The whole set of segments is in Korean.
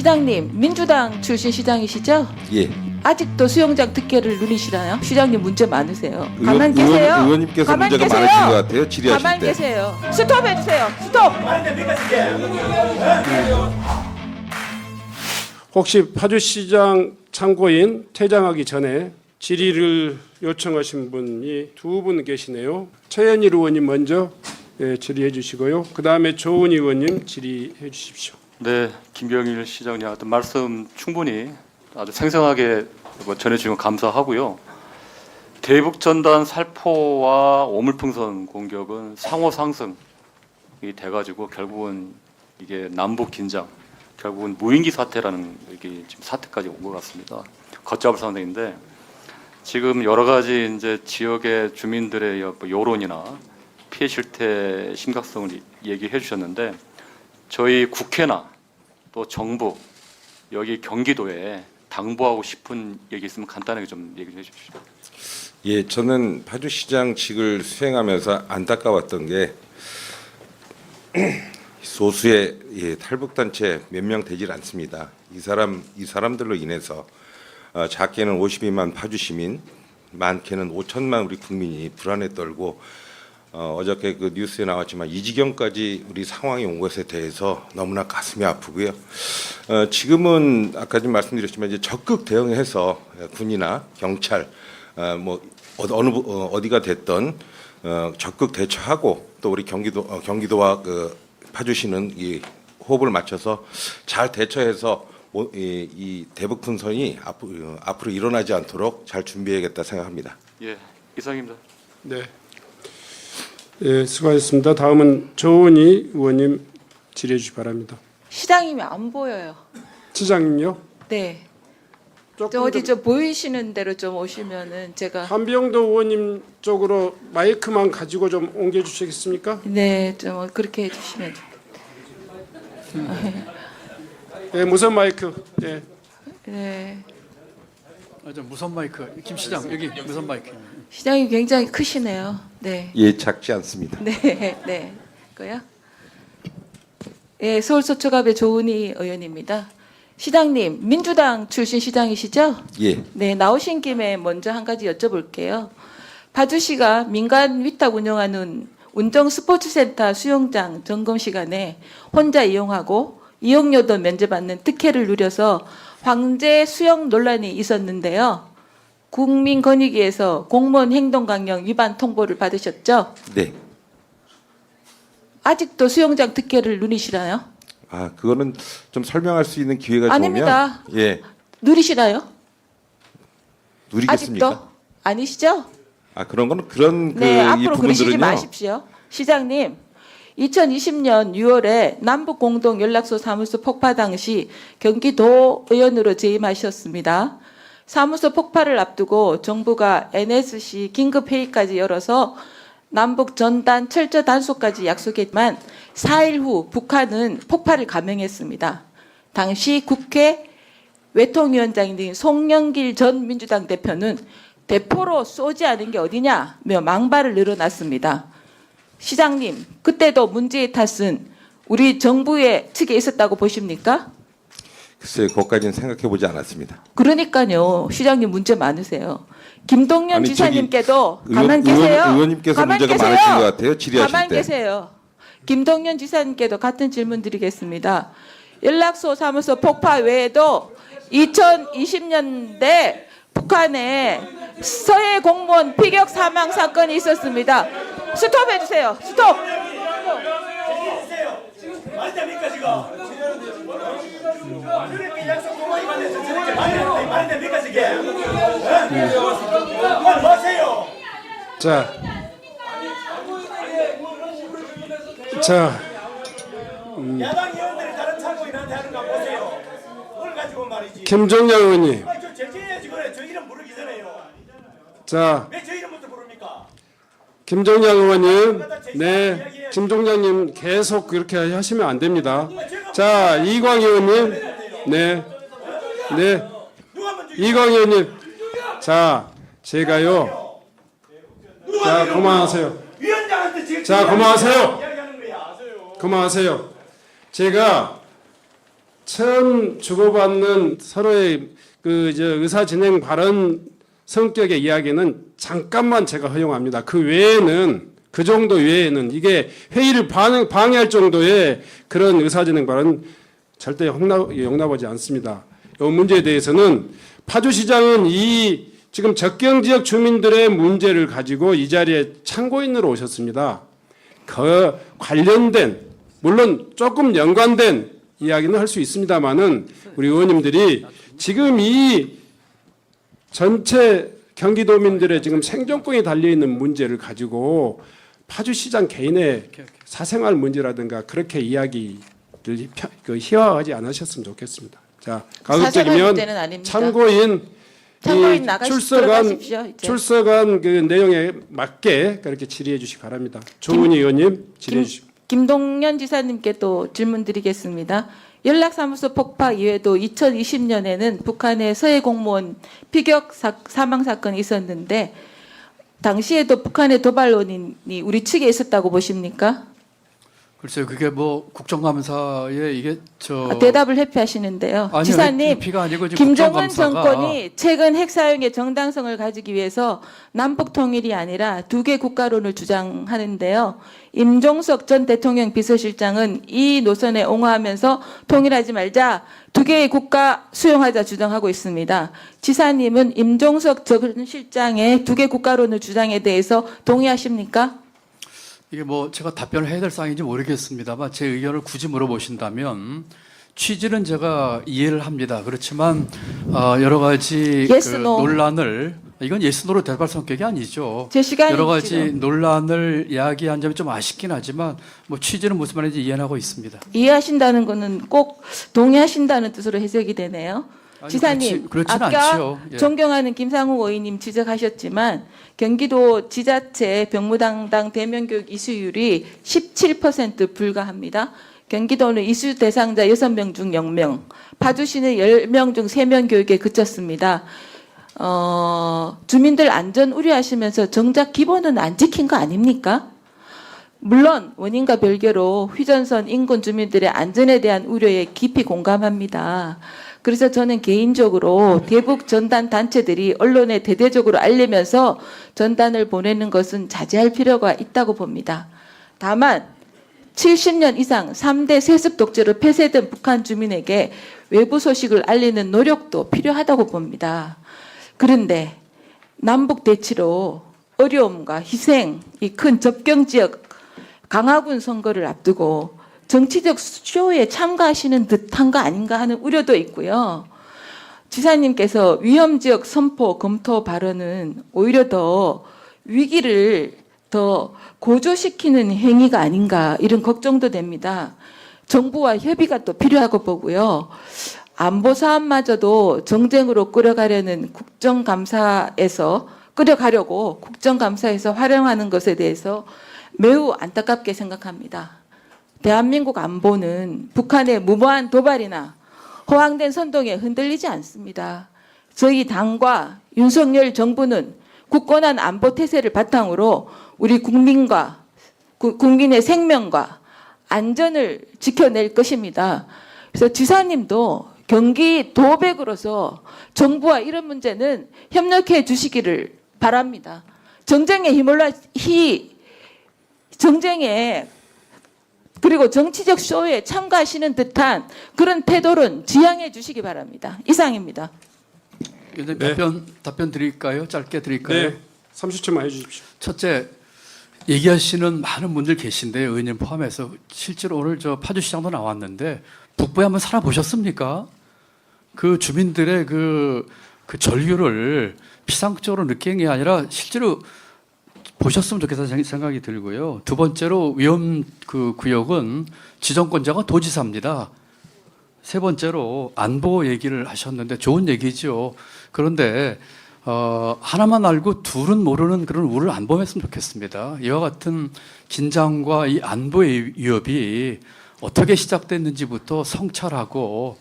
시장님, 민주당 출신 시장이시죠? 예. 아직도 수영장 특혜를 누리시나요? 시장님 문제 많으세요. 의원- 가만 계세요. 의원- 의원님께서 가만 문제가 계세요. 많으신 것 같아요, 질의하실 가만 때. 계세요. 스톱 해 주세요. 스톱. 혹시 파주시장 참고인 퇴장하기 전에 질의를 요청하신 분이 두 분 계시네요. 최현일 의원님 먼저 예, 질의해 주시고요. 그 다음에 조은 의원님 질의해 주십시오. 네, 김병일 시장님 하여튼 말씀 충분히 아주 생생하게 뭐 전해주신 거 감사하고요. 대북 전단 살포와 오물풍선 공격은 상호 상승이 돼가지고 결국은 이게 남북 긴장, 결국은 무인기 사태라는 이게 지금 사태까지 온 것 같습니다. 걷잡을 상황인데 지금 여러 가지 이제 지역의 주민들의 여- 뭐 여론이나 피해 실태 심각성을 이- 얘기해 주셨는데 저희 국회나 또 정부 여기 경기도에 당부하고 싶은 얘기 있으면 간단하게 좀 얘기를 해주십시오. 예, 저는 파주시장직을 수행하면서 안타까웠던 게 소수의 예, 탈북 단체 몇 명 되질 않습니다. 이 사람 이 사람들로 인해서 어, 작게는 52만 파주 시민, 많게는 5천만 우리 국민이 불안에 떨고 어, 어저께 그 뉴스에 나왔지만 이 지경까지 우리 상황이 온 것에 대해서 너무나 가슴이 아프고요. 어, 지금은 아까 좀 말씀드렸지만 이제 적극 대응해서 군이나 경찰 어, 뭐 어- 어느 부- 어, 어디가 됐던 어, 적극 대처하고 또 우리 경기도 어, 경기도와 그 파주시는 이 호흡을 맞춰서 잘 대처해서 뭐, 이, 이 대북 분선이 앞으로, 어, 앞으로 일어나지 않도록 잘 준비해야겠다 생각합니다. 예, 이상입니다. 네. 예, 수고하셨습니다. 다음은 조은희 의원님 질의해 주시 기 바랍니다. 시장님이 안 보여요. 시장님요. 네. 조금 저 어디 더저 보이시는 대로 좀 오시면은 제가 한병도 의원님 쪽으로 마이크만 가지고 좀 옮겨 주시겠습니까? 네, 좀 그렇게 해주시면 좋- 예, 무선 마이크. 예. 네. 아, 저 무선 마이크 김 시장 여기 무선 마이크. 시장님 굉장히 크시네요. 네. 예, 작지 않습니다. 네, 네. 거요? 예, 서울 서초갑의 조은희 의원입니다. 시장님, 민주당 출신 시장이시죠? 예, 네, 나오신 김에 먼저 한 가지 여쭤볼게요. 파주시가 민간 위탁 운영하는 운정 스포츠센터 수영장 점검 시간에 혼자 이용하고 이용료도 면제받는 특혜를 누려서 황제 수영 논란이 있었는데요. 국민권익위에서 공무원 행동강령 위반 통보를 받으셨죠? 네. 아직도 수영장 특혜를 누리시나요? 아, 그거는 좀 설명할 수 있는 기회가 아닙니다. 좋으면 예, 누리시나요? 누리겠습니까? 아직도 아니시죠? 아, 그런 거는 그런 그 네, 이 앞으로 그러시지 부분들은요. 마십시오. 시장님, 2020년 6월에 남북 공동 연락소 사무소 폭파 당시 경기도 의원으로 재임하셨습니다. 사무소 폭파를 앞두고 정부가 NSC 긴급 회의까지 열어서 남북 전단 철저 단속까지 약속했지만 4일 후 북한은 폭파를 감행했습니다. 당시 국회 외통위원장인 송영길 전 민주당 대표는 대포로 쏘지 않은 게 어디냐며 망발을 늘어놨습니다. 시장님, 그때도 문제의 탓은 우리 정부의 측에 있었다고 보십니까? 글쎄, 그것까지는 생각해 보지 않았습니다. 그러니까요, 시장님 문제 많으세요. 김동연 아니, 저기 지사님께도 의원- 가만 의원- 계세요. 의원님께서 가만 문제가 계세요. 많으신 것 같아요, 질의하실 가만 때. 계세요. 김동연 지사님께도 같은 질문 드리겠습니다. 연락소 사무소 폭파 외에도 2020년대 북한에 서해 공무원 피격 사망 사건이 있었습니다. 스톱 해 주세요. 스톱. 말이 됩니까 지금? 자. 자, 말이지. 김종영 의원님. 자? 김종영 의원님. 네, 김종영님 계속 그렇게 하시면 안 됩니다. 자, 이광 의원님. 네, 네, 누가 먼저 이광 의원님. 자, 제가요. 자, 그만하세요. 자, 그만하세요. 그만하세요. 제가 처음 주고받는 서로의 그저 의사 진행 발언 성격의 이야기는 잠깐만 제가 허용합니다. 그 외에는 그 정도 외에는 이게 회의를 방- 방해할 정도의 그런 의사 진행 발언 절대 용납, 용납하지 않습니다. 이 문제에 대해서는 파주시장은 이 지금 적경 지역 주민들의 문제를 가지고 이 자리에 참고인으로 오셨습니다. 그 관련된 물론 조금 연관된 이야기는 할 수 있습니다만은 우리 의원님들이 지금 이 전체 경기도민들의 지금 생존권이 달려 있는 문제를 가지고 파주시장 개인의 사생활 문제라든가 그렇게 이야기를 펴- 그 희화하지 않으셨으면 좋겠습니다. 자 가급적이면. 참고인 참고인 출석한. 출석한 그 내용에 맞게 그렇게 질의해 주시기 바랍니다. 조은희 의원님 질의해 주시기 김동연 지사님께 또 질문 드리겠습니다. 연락사무소 폭파 이외에도 2020년에는 북한의 서해 공무원 피격 사, 사망 사건이 있었는데 당시에도 북한의 도발 원인이 우리 측에 있었다고 보십니까? 글쎄요, 그게 뭐 국정감사에 이게 저 아, 대답을 회피하시는데요. 아니요, 지사님, 피가 아니고 지금 김정은 국정감사가- 정권이 최근 핵 사용의 정당성을 가지기 위해서 남북 통일이 아니라 두 개 국가론을 주장하는데요. 임종석 전 대통령 비서실장은 이 노선에 옹호하면서 통일하지 말자 두 개의 국가 수용하자 주장하고 있습니다. 지사님은 임종석 전 실장의 두 개 국가론을 주장에 대해서 동의하십니까? 이게 뭐 제가 답변을 해야 될 사항인지 모르겠습니다만 제 의견을 굳이 물어보신다면 취지는 제가 이해를 합니다. 그렇지만 어, 여러 가지 Yes, 그 no. 논란을 이건 예스노로 대답할 성격이 아니죠. 여러 가지 지금 논란을 이야기한 점이 좀 아쉽긴 하지만 뭐 취지는 무슨 말인지 이해하고 있습니다. 이해하신다는 거는 꼭 동의하신다는 뜻으로 해석이 되네요. 아니, 지사님, 그렇지- 아까. 예. 존경하는 김상욱 의원님 지적하셨지만 경기도 지자체 병무당당 대면교육 이수율이 17% 불과합니다. 경기도는 이수 대상자 6명 중 0명, 파주시는 10명 중 3명 교육에 그쳤습니다. 어, 주민들 안전 우려하시면서 정작 기본은 안 지킨 거 아닙니까? 물론 원인과 별개로 휘전선 인근 주민들의 안전에 대한 우려에 깊이 공감합니다. 그래서 저는 개인적으로 대북 전단 단체들이 언론에 대대적으로 알리면서 전단을 보내는 것은 자제할 필요가 있다고 봅니다. 다만 70년 이상 3대 세습 독재로 폐쇄된 북한 주민에게 외부 소식을 알리는 노력도 필요하다고 봅니다. 그런데 남북 대치로 어려움과 희생, 이 큰 접경 지역 강화군 선거를 앞두고 정치적 쇼에 참가하시는 듯한 거 아닌가 하는 우려도 있고요. 지사님께서 위험 지역 선포 검토 발언은 오히려 더 위기를 더 고조시키는 행위가 아닌가 이런 걱정도 됩니다. 정부와 협의가 또 필요하고 보고요. 안보 사안마저도 정쟁으로 끌어가려는 국정감사에서 끌어가려고 국정감사에서 활용하는 것에 대해서 매우 안타깝게 생각합니다. 대한민국 안보는 북한의 무모한 도발이나 허황된 선동에 흔들리지 않습니다. 저희 당과 윤석열 정부는 굳건한 안보 태세를 바탕으로 우리 국민과 구- 국민의 생명과 안전을 지켜낼 것입니다. 그래서 지사님도 경기 도백으로서 정부와 이런 문제는 협력해 주시기를 바랍니다. 정쟁에 힘올라 희 정쟁에 그리고 정치적 쇼에 참가하시는 듯한 그런 태도는 지양해 주시기 바랍니다. 이상입니다. 네. 답변 답변 드릴까요? 짧게 드릴까요? 네, 30초만 해주십시오. 첫째 얘기하시는 많은 분들 계신데 의원님 포함해서 실제로 오늘 저 파주시장도 나왔는데 북부에 한번 살아보셨습니까? 그 주민들의 그, 그 전류를 피상적으로 느끼는 게 아니라 실제로 보셨으면 좋겠다는 생각이 들고요. 두 번째로 위험 그 구역은 지정권자가 도지사입니다. 세 번째로 안보 얘기를 하셨는데 좋은 얘기죠. 그런데 어, 하나만 알고 둘은 모르는 그런 우를 안 범했으면 좋겠습니다. 이와 같은 긴장과 이 안보의 위협이 어떻게 시작됐는지부터 성찰하고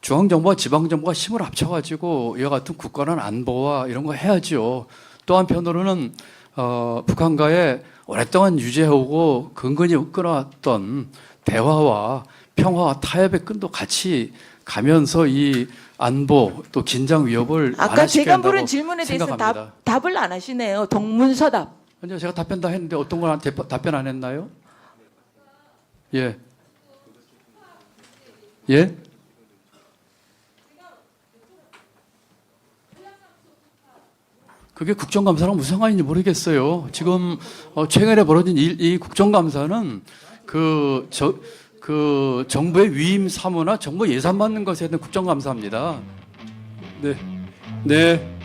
중앙정부와 지방정부가 힘을 합쳐가지고 이와 같은 굳건한 안보와 이런 거 해야죠. 또 한편으로는 어, 북한과의 오랫동안 유지해오고 근근히 끊어왔던 대화와 평화와 타협의 끈도 같이 가면서 이 안보 또 긴장 위협을 아까 제가 물은 질문에 대해서. 답, 답을 안 하시네요. 동문서답. 아니요, 제가 답변 다 했는데 어떤 걸 대- 답변 안 했나요? 예. 예? 그게 국정감사랑 무슨 상관인지 모르겠어요. 지금 어, 최근에 벌어진 이, 이 국정감사는 그, 저, 그 정부의 위임 사무나 정부 예산 받는 것에 대한 국정감사입니다. 네. 네.